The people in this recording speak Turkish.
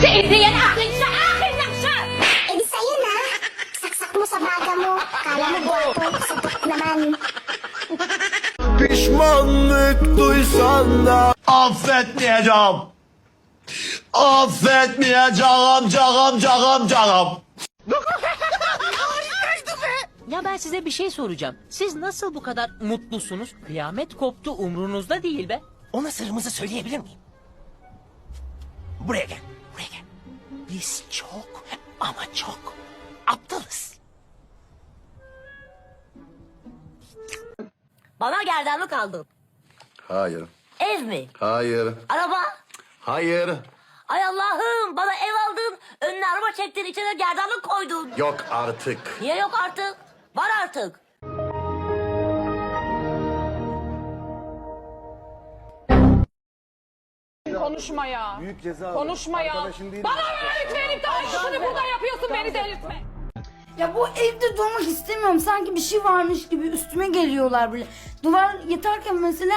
Iiyan akin sa akin lang siya! Eh sa'yo na. Saksak mo sa baga mo. Kala mo gwapo, sagot naman. Pişmanlık duysan da affetmeyeceğim. Affetmeyeceğim canım canım canım. Ya ben size bir şey soracağım. Siz nasıl bu kadar mutlusunuz? Kıyamet koptu umrunuzda değil be. Ona sırrımızı söyleyebilir miyim? Buraya gel, buraya gel. Biz çok ama çok aptalız. Bana gerdanlık aldın. Hayır. Ev mi? Hayır. Araba? Hayır. Ay Allah'ım bana ev aldın. Önüne araba çektin içine gerdanlık koydun. Yok artık. Niye yok artık? Var artık. Konuşma ya. Büyük ceza. Konuşma ya. Bana ver verip de aynısını burada yapıyorsun beni delirtme. Ya bu evde durmak istemiyorum. Sanki bir şey varmış gibi üstüme geliyorlar böyle. Duvar yatarken mesela